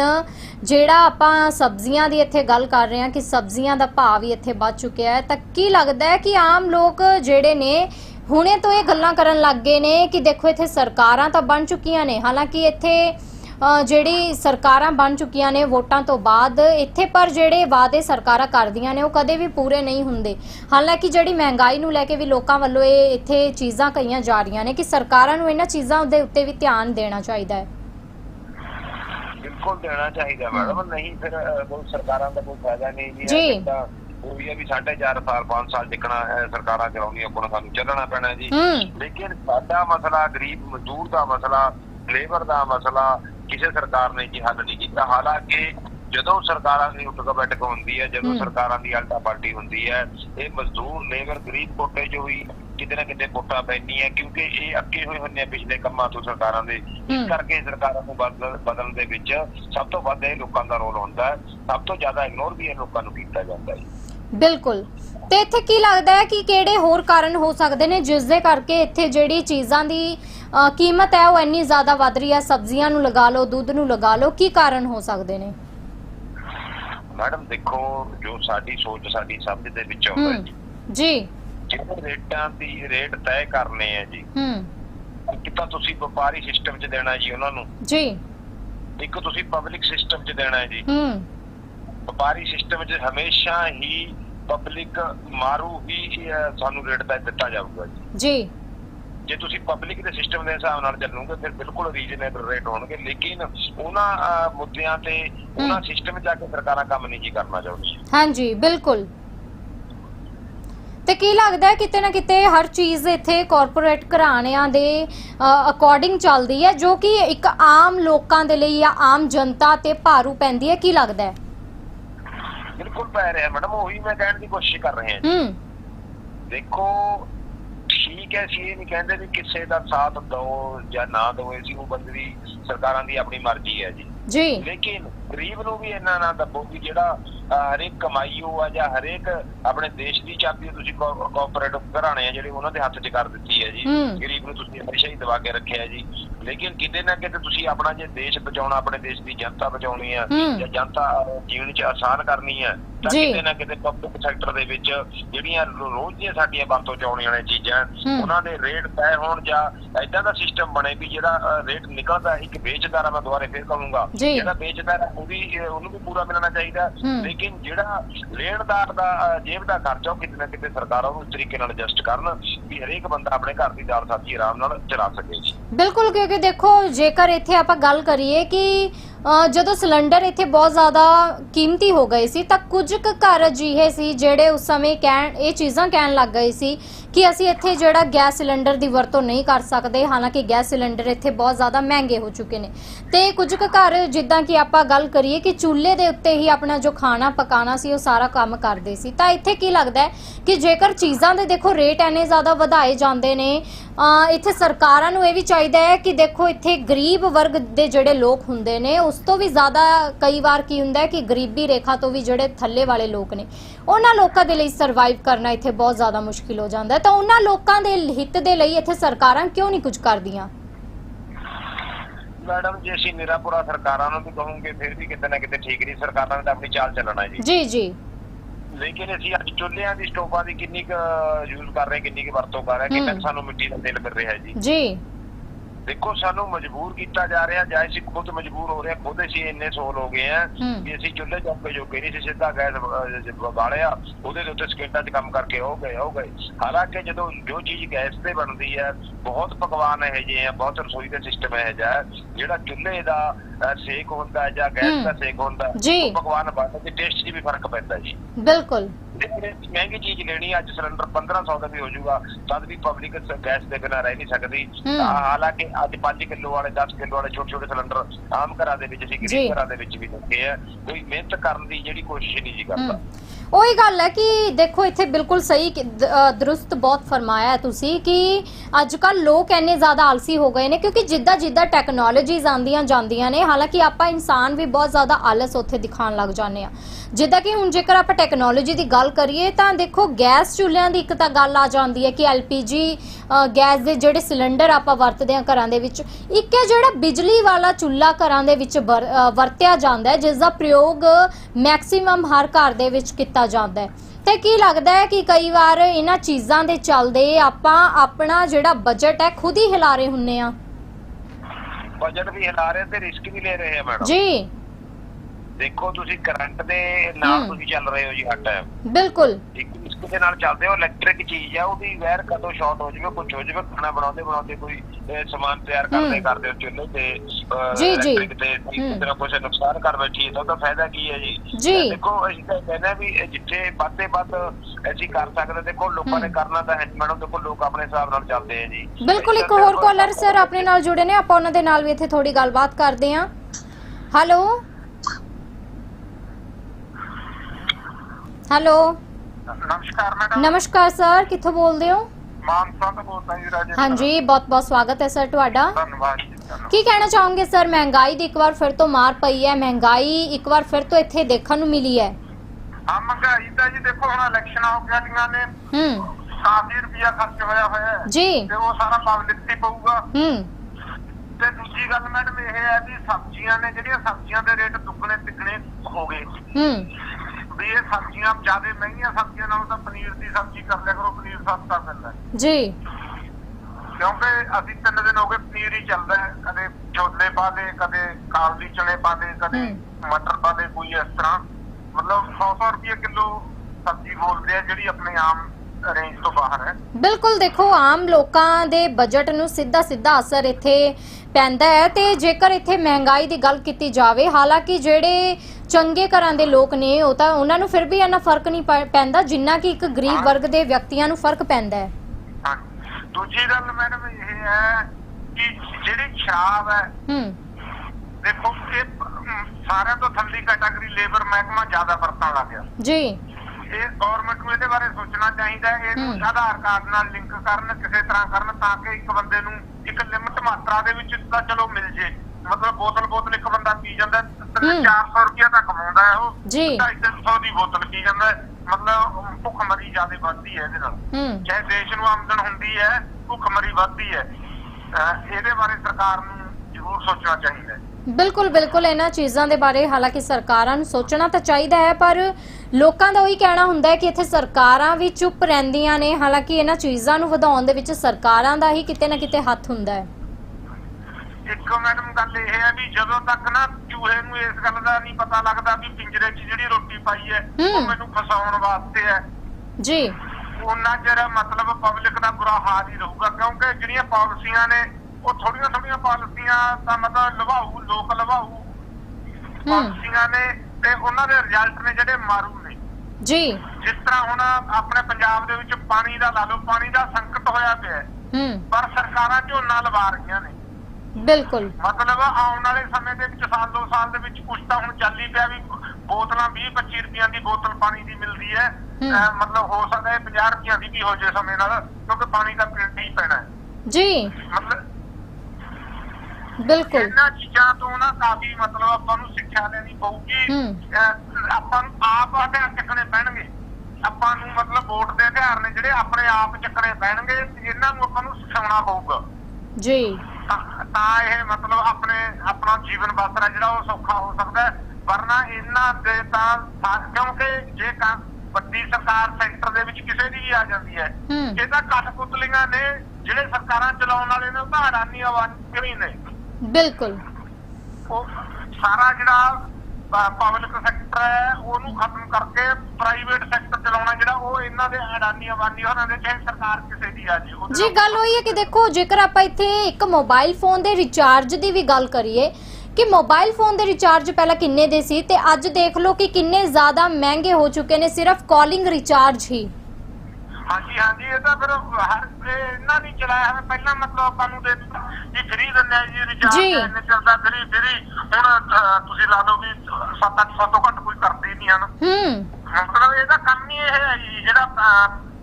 ਜਿਹੜਾ ਆਪਾਂ ਸਬਜ਼ੀਆਂ ਦੀ ਇੱਥੇ ਗੱਲ ਕਰ ਰਹੇ ਹਾਂ ਕਿ ਸਬਜ਼ੀਆਂ ਦਾ ਭਾਅ ਵੀ ਇੱਥੇ ਵੱਧ ਚੁੱਕਿਆ ਹੈ, ਤਾਂ ਕੀ ਲੱਗਦਾ ਹੈ ਕਿ ਆਮ ਲੋਕ ਜਿਹੜੇ ਨੇ, ਹੁਣੇ ਤੋਂ ਇਹ ਗੱਲਾਂ ਕਰਨ ਲੱਗ ਗਏ ਨੇ ਕਿ ਦੇਖੋ ਇੱਥੇ ਸਰਕਾਰਾਂ ਤਾਂ ਬਣ ਚੁੱਕੀਆਂ ਨੇ। ਹਾਲਾਂਕਿ ਇੱਥੇ ਜਿਹੜੀ ਸਰਕਾਰਾਂ ਬਣ ਚੁੱਕੀਆਂ ਨੇ ਵੋਟਾਂ ਤੋਂ ਬਾਅਦ ਇੱਥੇ ਪਰ ਜਿਹੜੇ ਵਾਅਦੇ ਸਰਕਾਰਾਂ ਕਰਦੀਆਂ ਨੇ ਉਹ ਕਦੇ ਵੀ ਪੂਰੇ ਨਹੀਂ ਹੁੰਦੇ। ਹਾਲਾਂਕਿ ਜਿਹੜੀ ਮਹਿੰਗਾਈ ਨੂੰ ਲੈ ਕੇ ਵੀ ਲੋਕਾਂ ਵੱਲੋਂ ਇਹ ਇੱਥੇ ਚੀਜ਼ਾਂ ਕਹੀਆਂ ਜਾ ਰਹੀਆਂ ਨੇ ਕਿ ਸਰਕਾਰਾਂ ਨੂੰ ਇਹਨਾਂ ਚੀਜ਼ਾਂ ਦੇ ਉੱਤੇ ਵੀ ਧਿਆਨ ਦੇਣਾ ਚਾਹੀਦਾ ਹੈ। ਬਿਲਕੁਲ ਦੇਣਾ ਚਾਹੀਦਾ ਮੈਡਮ ਨਹੀਂ ਫਿਰ ਕੋਈ ਸਰਕਾਰਾਂ ਦਾ ਕੋਈ ਫਾਇਦਾ ਨਹੀਂ ਜੀ। ਉਹ ਵੀ ਹੈ ਵੀ 4.5 ਸਾਲ 5 ਸਾਲ ਟਿਕਣਾ ਹੈ ਸਰਕਾਰਾਂ ਚਲਾਉਂਦੀਆਂ ਕੋਲ ਸਾਨੂੰ ਚੱਲਣਾ ਪੈਣਾ ਜੀ। ਲੇਕਿਨ ਸਾਡਾ ਮਸਲਾ ਗਰੀਬ ਮਜ਼ਦੂਰ ਦਾ ਮਸਲਾ ਲੇਬਰ ਦਾ ਮਸਲਾ ਕਿਸੇ ਸਰਕਾਰ ਨੇ ਜੀ ਹੱਲ ਨਹੀਂ ਕੀਤਾ। ਹਾਲਾਂਕਿ ਜਦੋਂ ਸਰਕਾਰਾਂ ਦੀ ਉੱਠਕ ਬੈਠਕ ਹੁੰਦੀ ਹੈ ਜਦੋਂ। ਸਰਕਾਰਾਂ ਦੀ ਅਲਟਾ ਪਾਰਟੀ ਹੁੰਦੀ ਹੈ ਇਹ ਮਜ਼ਦੂਰ ਲੇਬਰ ਗਰੀਬ ਕੋਟੇ ਜੋ ਵੀ ਕਿਤੇ ਨਾ ਕਿਤੇ ਵੋਟਾਂ ਪੈਣੀ ਹੈ ਕਿਉਂਕਿ ਇਹ ਅੱਕੇ ਹੋਏ ਹੁੰਦੇ ਆ ਪਿਛਲੇ ਕੰਮਾਂ ਤੋਂ ਸਰਕਾਰਾਂ ਦੇ। ਇਸ ਕਰਕੇ ਸਰਕਾਰਾਂ ਨੂੰ ਬਦਲ ਬਦਲਣ ਦੇ ਵਿੱਚ ਸਭ ਤੋਂ ਵੱਧ ਇਹ ਲੋਕਾਂ ਦਾ ਰੋਲ ਹੁੰਦਾ ਹੈ। ਸਭ ਤੋਂ ਜ਼ਿਆਦਾ ਇਗਨੋਰ ਵੀ ਇਹ ਲੋਕਾਂ ਨੂੰ ਕੀਤਾ ਜਾਂਦਾ ਹੈ। ਬਿਲਕੁਲ। ਤੇ ਇੱਥੇ ਕੀ ਲੱਗਦਾ ਹੈ ਕਿ ਕਿਹੜੇ ਹੋਰ ਕਾਰਨ ਹੋ ਸਕਦੇ ਨੇ ਜਿਸ ਦੇ ਕਰਕੇ ਇੱਥੇ ਜਿਹੜੀ ਚੀਜ਼ਾਂ ਦੀ ਅ, ਕੀਮਤ ਹੈ ਉਹ ਇੰਨੀ ਜ਼ਿਆਦਾ ਵੱਧ ਰਹੀ ਹੈ ਸਬਜ਼ੀਆਂ ਨੂੰ ਲਗਾ ਲਓ ਦੁੱਧ ਨੂੰ ਲਗਾ ਲਓ ਕੀ ਕਾਰਨ ਹੋ ਸਕਦੇ ਨੇ? ਮੈਡਮ ਦੇਖੋ ਜੋ ਸਾਡੀ ਸੋਚ ਸਾਡੀ ਸਮਝ ਦੇ ਵਿੱਚ ਆਉਂਦਾ ਹੈ ਹੂੰ ਜੀ। ਜੀ। ਜਿਹੜੇ ਰੇਟਾਂ ਦੀ ਰੇਟ ਤੈਅ ਕਰਨੇ ਆ ਜੀ ਹੂੰ। ਇੱਕ ਤਾਂ ਤੁਸੀਂ ਵਪਾਰੀ ਸਿਸਟਮ 'ਚ ਦੇਣਾ ਜੀ ਉਹਨਾਂ ਨੂੰ। ਜੀ। ਇੱਕ ਤੁਸੀਂ ਪਬਲਿਕ ਸਿਸਟਮ 'ਚ ਦੇਣਾ ਹੈ ਜੀ। ਹੂੰ। ਵਪਾਰੀ ਸਿਸਟਮ 'ਚ ਹਮੇਸ਼ਾ ਹੀ ਪਬਲਿਕ ਮਾਰੂ ਹੀ ਸਾਨੂੰ ਰੇਟ ਤੈਅ ਦਿੱਤਾ ਜਾਊਗਾ ਜੀ। ਜੀ। ਜੇ ਤੁਸੀਂ ਪਬਲਿਕ ਦੇ ਸਿਸਟਮ ਦੇ ਹਿਸਾਬ ਨਾਲ ਚੱਲੋਗੇ ਫਿਰ ਬਿਲਕੁਲ ਰੀਜਨੇਬਲ ਰੇਟ ਹੋਣਗੇ। ਲੇਕਿਨ ਉਹਨਾਂ ਮੁੱਦਿਆਂ ਤੇ ਉਹਨਾਂ ਸਿਸਟਮ ਜਾ ਕੇ ਸਰਕਾਰਾਂ ਕੰਮ ਨਹੀਂ ਜੀ ਕਰਨਾ ਚਾਹੁੰਦੀਆਂ। ਹਾਂਜੀ ਬਿਲਕੁਲ। ਤੇ ਕੀ ਲੱਗਦਾ ਹੈ ਕਿਤੇ ਨਾ ਕਿਤੇ ਹਰ ਚੀਜ਼ ਇੱਥੇ ਕਾਰਪੋਰੇਟ ਘਰਾਣਿਆਂ ਦੇ ਅਕੋਰਡਿੰਗ ਚੱਲਦੀ ਹੈ ਜੋ ਕਿ ਇੱਕ ਆਮ ਲੋਕਾਂ ਦੇ ਲਈ ਜਾਂ ਆਮ ਜਨਤਾ ਤੇ ਭਾਰੂ ਪੈਂਦੀ ਹੈ। ਕੀ ਲੱਗਦਾ ਹੈ? ਬਿਲਕੁਲ ਪੈ ਰਿਹਾ ਮੈਡਮ ਉਹੀ ਮੈਂ ਕਹਿਣ ਦੀ ਕੋਸ਼ਿਸ਼ ਕਰ ਰਹੇ ਹਾਂ। ਹੂੰ। ਦੇਖੋ ਠੀਕ ਹੈ ਸੀ ਇਹ ਨਹੀਂ ਕਹਿੰਦੇ ਵੀ ਕਿਸੇ ਦਾ ਸਾਥ ਦਿਓ ਜਾਂ ਨਾ ਦਿਓ ਇਹ ਸੀ ਉਹ ਬੰਦੇ ਦੀ ਸਰਕਾਰਾਂ ਦੀ ਆਪਣੀ ਮਰਜ਼ੀ ਹੈ ਜੀ। ਜੀ। ਲੇਕਿਨ ਗਰੀਬ ਨੂੰ ਵੀ ਇੰਨਾ ਨਾ ਦੱਬੋ ਕਿ ਜਿਹੜਾ ਹਰੇਕ ਕਮਾਈ ਉਹ ਆ ਜਾਂ ਹਰੇਕ ਆਪਣੇ ਦੇਸ਼ ਦੀ ਚਾਬੀ ਤੁਸੀਂ ਕੋਆਪਰੇਟਿਵ ਘਰਾਣੇ ਆ ਜਿਹੜੇ ਉਹਨਾਂ ਦੇ ਹੱਥ 'ਚ ਕਰ ਦਿੱਤੀ ਹੈ ਜੀ। ਗਰੀਬ ਨੂੰ ਤੁਸੀਂ ਹਮੇਸ਼ਾ ਹੀ ਦਬਾ ਕੇ ਰੱਖਿਆ ਜੀ ਲੇਕਿਨ ਕਿਤੇ ਨਾ ਕਿਤੇ ਤੁਸੀਂ ਆਪਣਾ ਜੇ ਦੇਸ਼ ਬਚਾਉਣਾ ਆਪਣੇ ਦੇਸ਼ ਦੀ ਜਨਤਾ ਬਚਾਉਣੀ ਆ। ਜਾਂ ਜਨਤਾ ਜੀਵਨ 'ਚ ਆਸਾਨ ਕਰਨੀ ਆ ਤਾਂ ਜੀ। ਕਿਤੇ ਨਾ ਕਿਤੇ ਪਬਲਿਕ ਸੈਕਟਰ ਦੇ ਵਿੱਚ ਜਿਹੜੀਆਂ ਰੋ- ਰੋਜ਼ ਦੀਆਂ ਸਾਡੀਆਂ ਵਰਤੋਂ 'ਚ ਆਉਣੀਆਂ ਨੇ ਚੀਜ਼ਾਂ ਹੂੰ। ਉਹਨਾਂ ਦੇ ਰੇਟ ਤੈਅ ਹੋਣ ਜਾਂ ਐਦਾਂ ਦਾ ਸਿਸਟਮ ਬਣੇ ਵੀ ਜਿਹੜਾ ਰੇਟ ਨਿਕਲਦਾ ਇੱਕ ਵੇਚਦਾਰ ਆ ਮੈਂ ਦੁਬਾਰੇ ਫੇਰ ਕਹੂੰਗਾ ਜੀ। ਜਿਹੜਾ ਵੇਚਦਾਰ ਆ, ਉਹ ਵੀ ਅਹ, ਉਹਨੂੰ ਵੀ ਪੂਰਾ ਮਿਲਣਾ ਚਾਹੀਦਾ ਹੂੰ। ਲੇਕਿਨ ਜਿਹੜਾ ਲੈਣਦਾਰ ਦਾ ਜੇਬ ਦਾ ਖਰਚਾ ਉਹ ਕਿਤੇ ਨਾ ਕਿਤੇ ਸਰਕਾਰਾਂ ਨੂੰ ਇਸ ਤਰੀਕੇ ਨਾਲ ਐਡਜਸਟ ਕਰਨ ਵੀ ਹਰੇਕ ਬੰਦਾ ਆਪਣੇ ਘਰ ਦੀ ਦਾਲ ਸਬਜ਼ੀ ਆਰਾਮ ਨਾਲ ਚਲਾ ਸਕੇ ਜੀ ਬਿਲਕੁਲ ਕਿਉਂਕਿ ਦੇਖੋ ਜੇਕਰ ਇੱਥੇ ਆਪਾਂ ਗੱਲ ਕਰੀਏ ਕਿ ਅ, ਜਦੋਂ ਸਿਲੰਡਰ ਇੱਥੇ ਬਹੁਤ ਜ਼ਿਆਦਾ ਕੀਮਤੀ ਹੋ ਗਏ ਸੀ, ਤਾਂ ਕੁਝ ਕੁ ਘਰ ਅਜਿਹੇ ਸੀ ਜਿਹੜੇ ਉਸ ਸਮੇਂ ਕਹਿਣ, ਇਹ ਚੀਜ਼ਾਂ ਕਹਿਣ ਲੱਗ ਗਏ ਸੀ ਕਿ ਅਸੀਂ ਇੱਥੇ ਜਿਹੜਾ ਗੈਸ ਸਿਲੰਡਰ ਦੀ ਵਰਤੋਂ ਨਹੀਂ ਕਰ ਸਕਦੇ, ਹਾਲਾਂਕਿ ਗੈਸ ਸਿਲੰਡਰ ਇੱਥੇ ਬਹੁਤ ਜ਼ਿਆਦਾ ਮਹਿੰਗੇ ਹੋ ਚੁੱਕੇ ਨੇ। ਤੇ ਕੁਝ ਕੁ ਘਰ ਜਿੱਦਾਂ ਕਿ ਆਪਾਂ ਗੱਲ ਕਰੀਏ ਕਿ ਚੁੱਲ੍ਹੇ ਦੇ ਉੱਤੇ ਹੀ ਆਪਣਾ ਜੋ ਖਾਣਾ ਪਕਾਣਾ ਸੀ, ਉਹ ਸਾਰਾ ਕੰਮ ਕਰਦੇ ਸੀ। ਤਾਂ ਇੱਥੇ ਕੀ ਲੱਗਦਾ ਹੈ ਕਿ ਜੇਕਰ ਚੀਜ਼ਾਂ ਦੇ ਦੇਖੋ ਰੇਟ ਐਨੇ ਜ਼ਿਆਦਾ ਵਧਾਏ ਜਾਂਦੇ ਨੇ ਇੱਥੇ ਸਰਕਾਰਾਂ ਨੂੰ ਇਹ ਵੀ ਚਾਹੀਦਾ ਹੈ ਕਿ ਦੇਖੋ ਇੱਥੇ ਗਰੀਬ ਵਰਗ ਦੇ ਜਿਹੜੇ ਲੋਕ ਹੁੰਦੇ ਨੇ, ਉਸ ਤੋਂ ਵੀ ਜ਼ਿਆਦਾ ਕਈ ਵਾਰ ਕੀ ਹੁੰਦਾ ਹੈ ਕਿ ਗਰੀਬੀ ਰੇਖਾ ਤੋਂ ਵੀ ਜਿਹੜੇ ਥੱਲੇ ਵਾਲੇ ਲੋਕ ਨੇ ਉਹਨਾਂ ਲੋਕਾਂ ਦੇ ਲਈ ਸਰਵਾਈਵ ਕਰਨਾ ਇੱਥੇ ਬਹੁਤ ਜ਼ਿਆਦਾ ਮੁਸ਼ਕਿਲ ਹੋ ਜਾਂਦਾ ਹੈ। ਤਾਂ ਉਹਨਾਂ ਲੋਕਾਂ ਦੇ ਹਿੱਤ ਦੇ ਲਈ ਇੱਥੇ ਸਰਕਾਰਾਂ ਕਿਉਂ ਨਹੀਂ ਕੁਝ ਕਰਦੀਆਂ? ਮੈਡਮ ਜੇ ਅਸੀਂ ਨਿਰਾਪੁਰਾ ਸਰਕਾਰਾਂ ਨੂੰ ਵੀ ਕਹੋਗੇ ਫਿਰ ਵੀ ਕਿਤੇ ਨਾ ਕਿਤੇ ਠੀਕ ਨਹੀਂ ਸਰਕਾਰਾਂ ਨੇ ਤਾਂ ਆਪਣੀ ਚਾਲ ਚੱਲਣਾ ਜੀ। ਜੀ ਜੀ। ਲੇਕਿਨ ਅਸੀਂ ਅੱਜ ਚੁੱਲ੍ਹਿਆਂ ਦੀ ਸਟੋਵਾਂ ਦੀ ਕਿੰਨੀ ਕੁ ਯੂਜ਼ ਕਰ ਰਹੇ ਕਿੰਨੀ ਕੁ ਵਰਤੋਂ ਕਰ ਰਹੇ ਕਿੰਨਾ। ਸਾਨੂੰ ਮਿੱਟੀ ਦਾ ਤੇਲ ਮਿਲ ਰਿਹਾ ਜੀ। ਜੀ। ਦੇਖੋ ਸਾਨੂੰ ਮਜਬੂਰ ਕੀਤਾ ਜਾ ਰਿਹਾ ਜਾਂ ਅਸੀਂ ਖੁਦ ਮਜਬੂਰ ਹੋ ਰਹੇ ਹਾਂ ਖੁਦ ਅਸੀਂ ਇੰਨੇ ਸੋਲ ਹੋ ਗਏ ਆ। ਵੀ ਅਸੀਂ ਚੁੱਲ੍ਹੇ ਚੌਕੇ ਜੋਗੇ ਨਹੀਂ ਸੀ ਸਿੱਧਾ ਗੈਸ ਬਾਲਿਆ ਉਹਦੇ ਦੇ ਉੱਤੇ ਸਕਿੰਟਾਂ 'ਚ ਕੰਮ ਕਰਕੇ ਹੋ ਗਏ ਹੋ ਗਏ ਹਾਲਾਂਕਿ ਜਦੋਂ ਜੋ ਚੀਜ਼ ਗੈਸ ਤੇ ਬਣਦੀ ਹੈ ਬਹੁਤ ਪਕਵਾਨ ਇਹੋ ਜਿਹੇ ਆ ਬਹੁਤ ਰਸੋਈ ਦਾ ਸਿਸਟਮ ਇਹੋ ਜਿਹਾ ਹੈ ਜਿਹੜਾ ਚੁੱਲ੍ਹੇ ਦਾ ਸੇਕ ਹੁੰਦਾ ਜਾਂ ਗੈਸ। ਦਾ ਸੇਕ ਹੁੰਦਾ ਜੀ। ਪਕਵਾਨ ਬਣਨ ਦੇ ਟੇਸਟ 'ਚ ਵੀ ਫ਼ਰਕ ਪੈਂਦਾ ਜੀ। ਬਿਲਕੁਲ। ਮਹਿੰਗੀ ਚੀਜ਼ ਲੈਣੀ ਅੱਜ ਸਿਲੰਡਰ 1500 ਦਾ ਵੀ ਹੋ ਜਾਊਗਾ ਤਦ ਵੀ ਪਬਲਿਕ ਗੈਸ ਦੇ ਬਿਨਾਂ ਰਹਿ ਨਹੀਂ ਸਕਦੀ। ਹਾਲਾਂਕਿ ਅੱਜ 5 ਕਿਲੋ ਵਾਲੇ 10 ਕਿਲੋ ਵਾਲੇ ਛੋਟੇ ਛੋਟੇ ਸਿਲੰਡਰ ਆਮ ਘਰਾਂ ਦੇ ਵਿੱਚ ਜੀ। ਗਰੀਬ ਘਰਾਂ ਦੇ ਵਿੱਚ ਵੀ ਲੱਗੇ ਆ। ਕੋਈ ਮਿਹਨਤ ਕਰਨ ਦੀ ਜਿਹੜੀ ਕੋਸ਼ਿਸ਼ ਨਹੀਂ ਜੀ ਕਰਦਾ। ਉਹੀ ਗੱਲ ਹੈ ਕਿ ਦੇਖੋ ਇੱਥੇ ਬਿਲਕੁਲ ਸਹੀ ਦਰੁਸਤ ਬਹੁਤ ਫਰਮਾਇਆ ਹੈ ਤੁਸੀਂ ਕਿ ਅੱਜ ਕੱਲ ਲੋਕ ਇੰਨੇ ਜ਼ਿਆਦਾ ਆਲਸੀ ਹੋ ਗਏ ਨੇ ਕਿਉਂਕਿ ਜਿੱਦਾਂ ਜਿੱਦਾਂ ਟੈਕਨੋਲੋਜੀਜ਼ ਆਉਂਦੀਆਂ ਜਾਂਦੀਆਂ ਨੇ ਹਾਲਾਂਕਿ ਆਪਾਂ ਇਨਸਾਨ ਵੀ ਬਹੁਤ ਜ਼ਿਆਦਾ ਆਲਸ ਉੱਥੇ ਦਿਖਾਉਣ ਲੱਗ ਜਾਂਦੇ ਆ ਜਿੱਦਾਂ ਕਿ ਹੁਣ ਜੇਕਰ ਆਪਾਂ ਟੈਕਨੋਲੋਜੀ ਦੀ ਗੱਲ ਕਰੀਏ ਤਾਂ ਦੇਖੋ ਗੈਸ ਚੁੱਲ੍ਹਿਆਂ ਦੀ ਇੱਕ ਤਾਂ ਗੱਲ ਆ ਜਾਂਦੀ ਹੈ ਕਿ ਐਲਪੀਜੀ ਗੈਸ ਦੇ ਜਿਹੜੇ ਸਿਲੰਡਰ ਆਪਾਂ ਵਰਤਦੇ ਆ ਘਰਾਂ ਦੇ ਵਿੱਚ, ਇੱਕ ਹੈ ਜਿਹੜਾ ਬਿਜਲੀ ਵਾਲਾ ਚੁੱਲ੍ਹਾ ਘਰਾਂ ਦੇ ਵਿੱਚ ਵਰ- ਵਰਤਿਆ ਜਾਂਦਾ ਹੈ ਜਿਸ ਦਾ ਪ੍ਰਯੋਗ ਮੈਕਸਿਮਮ ਹਰ ਘਰ ਦੇ ਵਿੱਚ ਕੀਤਾ ਜਾਂਦਾ ਹੈ। ਤੇ ਕੀ ਲੱਗਦਾ ਹੈ ਕਿ ਕਈ ਵਾਰ ਇਹਨਾਂ ਚੀਜ਼ਾਂ ਦੇ ਚੱਲਦੇ ਆਪਾਂ ਆਪਣਾ ਜਿਹੜਾ ਬਜਟ ਹੈ ਖੁਦ ਹੀ ਹਿਲਾ ਰਹੇ ਹੁੰਨੇ ਆ ਬਜਟ ਵੀ ਹਿਲਾ ਰਹੇ ਤੇ ਰਿਸਕ ਵੀ ਲੈ ਰਹੇ ਆ ਮੈਡਮ ਜੀ। ਦੇਖੋ ਤੁਸੀਂ ਕਰੰਟ ਦੇ ਨਾਲ। ਤੁਸੀਂ ਚੱਲ ਰਹੇ ਹੋ ਜੀ ਟਾਈਮ ਬਿਲਕੁਲ ਇੱਕ ਰਿਸਕ ਦੇ ਨਾਲ ਚੱਲਦੇ ਹੋ ਇਲੈਕਟ੍ਰਿਕ ਚੀਜ਼ ਆ ਉਹਦੀ ਵਾਇਰ ਕਦੋਂ ਸ਼ਾਰਟ ਹੋ ਜਾਵੇ ਕੁਝ ਹੋ ਜਾਵੇ ਖਾਣਾ ਬਣਾਉਂਦੇ ਬਣਾਉਂਦੇ ਕੋਈ ਸਮਾਨ ਤਿਆਰ ਕਰਦੇ। ਕਰਦੇ ਚੁੱਲ੍ਹੇ ਤੇ ਜੀ, ਜੀ। ਤੇ। ਕਿਸੇ ਤਰ੍ਹਾਂ ਕੁਝ ਨੁਕਸਾਨ ਕਰ ਬੈਠੀ ਤਾਂ ਉਹਦਾ ਫਾਇਦਾ ਕੀ ਹੈ ਜੀ ਦੇਖੋ ਅਸੀਂ ਤਾਂ ਕਹਿੰਦੇ ਵੀ ਜਿੱਥੇ ਵੱਧੇ ਵੱਧ ਅਸੀਂ ਕਰ ਸਕਦੇ ਦੇਖੋ ਲੋਕਾਂ ਨੇ। ਕਰਨਾ ਤਾਂ ਹੈ ਮੈਡਮ ਦੇਖੋ ਲੋਕ ਆਪਣੇ ਹਿਸਾਬ ਨਾਲ ਚੱਲਦੇ ਆ ਜੀ ਬਿਲਕੁਲ ਇੱਕ ਹੋਰ ਕਾਲਰ ਸਰ ਆਪਣੇ ਨਾਲ ਜੁੜੇ ਨੇ ਆਪਾਂ ਉਹਨਾਂ ਦੇ ਨਾਲ ਵੀ ਇੱਥੇ ਥੋੜੀ ਗੱਲਬਾਤ ਕਰਦੇ ਹਾਂ ਹੈਲੋ ਹੈਲੋ। ਨਮਸਕਾਰ ਮੈਡਮ ਨਮਸਕਾਰ ਸਰ ਕਿੱਥੋਂ ਬੋਲਦੇ ਹੋ? ਮਾਨਸਾ ਤੋਂ ਬੋਲਦਾ ਜੀ ਰਾਜੇ ਹਾਂਜੀ ਬਹੁਤ ਬਹੁਤ ਸਵਾਗਤ ਹੈ ਸਰ ਤੁਹਾਡਾ। ਧੰਨਵਾਦ ਜੀ ਧੰਨਵਾਦ। ਕੀ ਕਹਿਣਾ ਚਾਹੋਗੇ ਸਰ? ਮਹਿੰਗਾਈ ਦੀ ਇੱਕ ਵਾਰ ਫਿਰ ਤੋਂ ਮਾਰ ਪਈ ਹੈ। ਮਹਿੰਗਾਈ ਇੱਕ ਵਾਰ ਫਿਰ ਤੋਂ ਇੱਥੇ ਦੇਖਣ ਨੂੰ ਮਿਲੀ ਹੈ। ਆ ਮਹਿੰਗਾਈ ਤਾਂ ਜੀ ਦੇਖੋ ਹੁਣ ਇਲੈਕਸ਼ਨਾਂ ਹੋ ਗਈਆਂ ਨੇ ਹੂੰ। ਕਾਫੀ ਰੁਪਇਆ ਖਰਚ ਹੋਇਆ ਹੋਇਆ ਹੈ। ਜੀ। ਤੇ ਉਹ ਸਾਰਾ ਪਬਲਿਕ ਤੇ ਪਊਗਾ। ਹੂੰ। ਤੇ ਦੂਜੀ ਗੱਲ ਮੈਡਮ ਇਹ ਹੈ ਵੀ ਸਬਜ਼ੀਆਂ ਨੇ ਜਿਹੜੀਆਂ ਸਬਜ਼ੀਆਂ ਦੇ ਰੇਟ ਦੁੱਗਣੇ ਤਿੱਗਣੇ ਹੋ ਗਏ। ਹੂੰ। ਵੀ ਇਹ ਸਬਜ਼ੀਆਂ ਜ਼ਿਆਦਾ ਮਹਿੰਗੀਆਂ ਸਬਜ਼ੀਆਂ ਨਾਲੋਂ ਤਾਂ ਪਨੀਰ ਦੀ ਸਬਜ਼ੀ ਕਰ ਲਿਆ ਕਰੋ ਪਨੀਰ ਸਸਤਾ ਮਿਲਦਾ। ਜੀ ਕਿਉਂਕਿ ਅਸੀਂ ਤਿੰਨ ਦਿਨ ਹੋ ਗਏ ਪਨੀਰ ਹੀ ਚੱਲਦਾ ਹੈ ਕਦੇ ਛੋਲੇ ਪਾ ਦੇ ਕਦੇ ਕਾਬਲੀ ਚਨੇ ਪਾ ਦੇ ਕਦੇ। ਮਟਰ ਪਾ ਦੇ ਕੋਈ ਇਸ ਤਰ੍ਹਾਂ ਮਤਲਬ 100 ਰੁਪਏ ਕਿਲੋ ਸਬਜ਼ੀ ਬੋਲਦੇ ਆ ਜਿਹੜੀ ਆਪਣੇ ਆਮ ਰੇਂਜ ਤੋਂ ਬਾਹਰ ਹੈ। ਬਿਲਕੁਲ ਦੇਖੋ ਆਮ ਲੋਕਾਂ ਦੇ ਬਜਟ ਨੂੰ ਸਿੱਧਾ ਸਿੱਧਾ ਅਸਰ ਇੱਥੇ ਪੈਂਦਾ ਹੈ ਤੇ ਜੇਕਰ ਇੱਥੇ ਮਹਿੰਗਾਈ ਦੀ ਗੱਲ ਕੀਤੀ ਜਾਵੇ ਹਾਲਾਂਕਿ ਜਿਹੜੇ ਚੰਗੇ ਘਰਾਂ ਦੇ ਲੋਕ ਨੇ ਉਹ ਤਾਂ ਉਹਨਾਂ ਨੂੰ ਫਿਰ ਵੀ ਇੰਨਾ ਫ਼ਰਕ ਨਹੀਂ ਪੈ- ਪੈਂਦਾ ਜਿੰਨਾ ਕਿ ਇੱਕ ਗਰੀਬ ਵਰਗ ਦੇ ਵਿਅਕਤੀਆਂ ਨੂੰ ਫ਼ਰਕ ਪੈਂਦਾ ਹੈ। ਹਾਂਜੀ। ਦੂਜੀ ਗੱਲ ਮੈਡਮ ਇਹ ਹੈ ਕਿ ਜਿਹੜੀ ਸ਼ਰਾਬ ਹੈ ਹੂੰ। ਦੇਖੋ ਇਹ ਅਮ, ਸਾਰਿਆਂ ਤੋਂ ਥੱਲੀ ਕੈਟਾਗਰੀ ਲੇਬਰ ਮਹਿਕਮਾ ਜ਼ਿਆਦਾ ਵਰਤਣ ਲੱਗ ਗਿਆ। ਜੀ। ਇਹ ਗਵਰਨਮੈਂਟ ਨੂੰ ਇਹਦੇ ਬਾਰੇ ਸੋਚਣਾ ਚਾਹੀਦਾ ਹੈ ਇਹਨੂੰ। ਆਧਾਰ ਕਾਰਡ ਨਾਲ ਲਿੰਕ ਕਰਨ ਕਿਸੇ ਤਰ੍ਹਾਂ ਕਰਨ ਤਾਂ ਕਿ ਇੱਕ ਬੰਦੇ ਨੂੰ ਇੱਕ ਲਿਮਟ ਮਾਤਰਾ ਦੇ ਵਿੱਚ ਤਾਂ ਚਲੋ ਮਿਲ ਜੇ। ਮਤਲਬ ਬੋਤਲ ਬੋਤਲ ਇੱਕ ਬੰਦਾ ਪੀ ਜਾਂਦਾ ਤੇ ਹੂੰ। 400 ਰੁਪਏ ਤੱਕ ਕਮਾਉਂਦਾ ਹੈ ਉਹ। ਜੀ। 250 ਦੀ ਬੋਤਲ ਪੀ ਜਾਂਦਾ। ਮਤਲਬ ਭੁੱਖਮਰੀ ਜ਼ਿਆਦਾ ਵੱਧਦੀ ਹੈ ਇਹਦੇ ਨਾਲ। ਚਾਹੇ ਦੇਸ਼ ਨੂੰ ਆਮਦਨ ਹੁੰਦੀ ਹੈ ਭੁੱਖਮਰੀ ਵੱਧਦੀ ਹੈ। ਇਹਦੇ ਬਾਰੇ ਸਰਕਾਰ ਨੂੰ ਜ਼ਰੂਰ ਸੋਚਣਾ ਚਾਹੀਦਾ ਹੈ। ਬਿਲਕੁਲ ਬਿਲਕੁਲ ਇਹਨਾਂ ਚੀਜ਼ਾਂ ਦੇ ਬਾਰੇ ਹਾਲਾਂਕਿ ਸਰਕਾਰਾਂ ਨੂੰ ਸੋਚਣਾ ਤਾਂ ਚਾਹੀਦਾ ਹੈ ਪਰ ਲੋਕਾਂ ਦਾ ਉਹੀ ਕਹਿਣਾ ਹੁੰਦਾ ਹੈ ਕਿ ਇੱਥੇ ਸਰਕਾਰਾਂ ਵੀ ਚੁੱਪ ਰਹਿੰਦੀਆਂ ਨੇ। ਹਾਲਾਂਕਿ ਇਹਨਾਂ ਚੀਜ਼ਾਂ ਨੂੰ ਵਧਾਉਣ ਦੇ ਵਿੱਚ ਸਰਕਾਰਾਂ ਦਾ ਹੀ ਕਿਤੇ ਨਾ ਕਿਤੇ ਹੱਥ ਹੁੰਦਾ ਹੈ। ਇੱਕ ਮੈਡਮ ਗੱਲ ਇਹ ਹੈ ਵੀ ਜਦੋਂ ਤੱਕ ਨਾ ਚੂਹੇ ਨੂੰ ਇਸ ਗੱਲ ਦਾ ਨਹੀਂ ਪਤਾ ਲੱਗਦਾ ਵੀ ਪਿੰਜਰੇ 'ਚ ਜਿਹੜੀ ਰੋਟੀ ਪਾਈ ਹੈ ਉਹ। ਮੈਨੂੰ ਫਸਾਉਣ ਵਾਸਤੇ ਹੈ। ਜੀ। ਉਹਨਾਂ ਚਿਰ ਮਤਲਬ ਪਬਲਿਕ ਦਾ ਬੁਰਾ ਹਾਲ ਹੀ ਰਹੂਗਾ ਕਿਉਂਕਿ ਜਿਹੜੀਆਂ ਪਾਲਿਸੀਆਂ ਨੇ ਉਹ ਥੋੜੀਆਂ ਥੋੜੀਆਂ ਪਾਲਿਸੀਆਂ ਤਾਂ ਮਤਲਬ ਲਵਾਉ ਲੋਕ ਲਵਾਉ ਪਾਲਿਸੀਆਂ ਨੇ ਤੇ ਉਹਨਾਂ ਦੇ ਰਿਜ਼ਲਟ ਨੇ ਜਿਹੜੇ ਮਾਰੂ ਨੇ। ਜੀ। ਜਿਸ ਤਰ੍ਹਾਂ ਹੁਣ ਆਪਣੇ ਪੰਜਾਬ ਦੇ ਵਿੱਚ ਪਾਣੀ ਦਾ ਲਾ ਲਓ ਪਾਣੀ ਦਾ ਸੰਕਟ ਹੋਇਆ ਪਿਆ। ਹੈ। ਪਰ ਸਰਕਾਰਾਂ ਝੋਨਾ ਲਵਾ ਰਹੀਆਂ ਨੇ। ਬਿਲਕੁਲ। ਮਤਲਬ ਆਉਣ ਵਾਲੇ ਸਮੇਂ ਦੇ ਵਿੱਚ ਸਾਲ ਦੋ ਸਾਲ ਦੇ ਵਿੱਚ ਕੁਝ ਤਾਂ ਹੁਣ ਚੱਲ ਹੀ ਪਿਆ ਵੀ ਬੋਤਲਾਂ 20 25 ਰੁਪਈਆਂ ਦੀ ਬੋਤਲ ਪਾਣੀ ਦੀ ਮਿਲਦੀ ਹੈ। ਮਤਲਬ ਹੋ ਸਕਦਾ ਹੈ 50 ਰੁਪਈਆਂ ਦੀ ਵੀ ਹੋ ਜੇ ਸਮੇਂ ਨਾਲ ਕਿਉਂਕਿ ਪਾਣੀ ਦਾ ਪੀਣਾ ਹੀ ਪੈਣਾ ਹੈ। ਜੀ। ਮਤਲਬ ਬਿਲਕੁਲ। ਇਹਨਾਂ ਚੀਜ਼ਾਂ ਤੋਂ ਨਾ ਕਾਫੀ ਮਤਲਬ ਆਪਾਂ ਨੂੰ ਸਿੱਖਿਆ ਲੈਣੀ ਪਊਗੀ। ਅਹ ਆਪਾਂ ਨੂੰ ਆਪ ਹਥਿਆਰ ਚੱਕਣੇ ਪੈਣਗੇ। ਆਪਾਂ ਨੂੰ ਮਤਲਬ ਵੋਟ ਦੇ ਹਥਿਆਰ ਨੇ ਜਿਹੜੇ ਆਪਣੇ ਆਪ ਚੱਕਣੇ ਪੈਣਗੇ ਇਹਨਾਂ ਨੂੰ ਆਪਾਂ ਨੂੰ ਸਿਖਾਉਣਾ ਪਊਗਾ। ਜੀ। ਤਾਂ ਤਾਂ ਇਹ ਮਤਲਬ ਆਪਣੇ ਆਪਣਾ ਜੀਵਨ ਬਸਰਾ ਜਿਹੜਾ ਉਹ ਸੌਖਾ ਹੋ ਸਕਦਾ ਹੈ। ਵਰਨਾ ਇਹਨਾਂ ਦੇ ਤਾਂ ਸਾ- ਕਿਉਂਕਿ ਜੇ ਕਾਂ- ਵੱਡੀ ਸਰਕਾਰ ਸੈਂਟਰ ਦੇ ਵਿੱਚ ਕਿਸੇ ਦੀ ਵੀ ਆ ਜਾਂਦੀ ਹੈ ਹੂੰ। ਇਹ ਤਾਂ ਕਠਪੁਤਲੀਆਂ ਨੇ। ਜਿਹੜੇ ਸਰਕਾਰਾਂ ਚਲਾਉਣ ਵਾਲੇ ਨੇ ਉਹ ਤਾਂ ਅਡਾਨੀ ਆਵਾਜ਼ ਨੇ? ਬਿਲਕੁਲ। ਉਹ ਸਾਰਾ ਜਿਹੜਾ ਪਬਲਿਕ ਸੈਕਟਰ ਹੈ ਉਹਨੂੰ ਖਤਮ ਕਰਕੇ ਪ੍ਰਾਈਵੇਟ ਸੈਕਟਰ ਚਲਾਉਣਾ ਜਿਹੜਾ ਉਹ ਇਹਨਾਂ ਦੇ ਅਡਾਨੀ ਆਵਾਨੀ ਉਹਨਾਂ ਦੇ ਚਾਹੇ ਸਰਕਾਰ ਕਿਸੇ ਦੀ ਆ ਜੀ ਜੀ ਗੱਲ ਹੋਈ ਹੈ ਕਿ ਦੇਖੋ ਜੇਕਰ ਆਪਾਂ ਇੱਥੇ ਇੱਕ ਮੋਬਾਈਲ ਫੋਨ ਦੇ ਰਿਚਾਰਜ ਦੀ ਵੀ ਗੱਲ ਕਰੀਏ ਕਿ ਮੋਬਾਈਲ ਫੋਨ ਦੇ ਰਿਚਾਰਜ ਪਹਿਲਾਂ ਕਿੰਨੇ ਦੇ ਸੀ ਤੇ ਅੱਜ ਦੇਖ ਲਓ ਕਿ ਕਿੰਨੇ ਜ਼ਿਆਦਾ ਮਹਿੰਗੇ ਹੋ ਚੁੱਕੇ ਨੇ ਸਿਰਫ ਕਾਲਿੰਗ ਰਿਚਾਰਜ ਹੀ। ਹਾਂਜੀ ਹਾਂਜੀ ਇਹ ਤਾਂ ਫਿਰ ਹਰ ਇਹ ਇਹਨਾਂ ਨੇ ਚਲਾਇਆ ਹੈ ਪਹਿਲਾਂ ਮਤਲਬ ਆਪਾਂ ਨੂੰ ਦੇ ਦਿੱਤਾ ਜੀ ਫ੍ਰੀ ਦਿੰਦੇ ਆ ਜੀ ਰਿਚਾਰਜ ਜੀ। ਇੰਨੇ ਚੱਲਦਾ ਫ੍ਰੀ ਫ੍ਰੀ ਹੁਣ ਅਹ, ਤੁਸੀਂ ਲਾ ਲਓ ਵੀ 7-8 ਤੋਂ ਘੱਟ ਕੋਈ ਕਰਦੇ ਹੀ ਨਹੀਂ ਹਨ ਹੂੰ। ਮਤਲਬ ਇਹਦਾ ਕੰਮ ਹੀ ਇਹ ਹੈ ਜੀ ਜਿਹੜਾ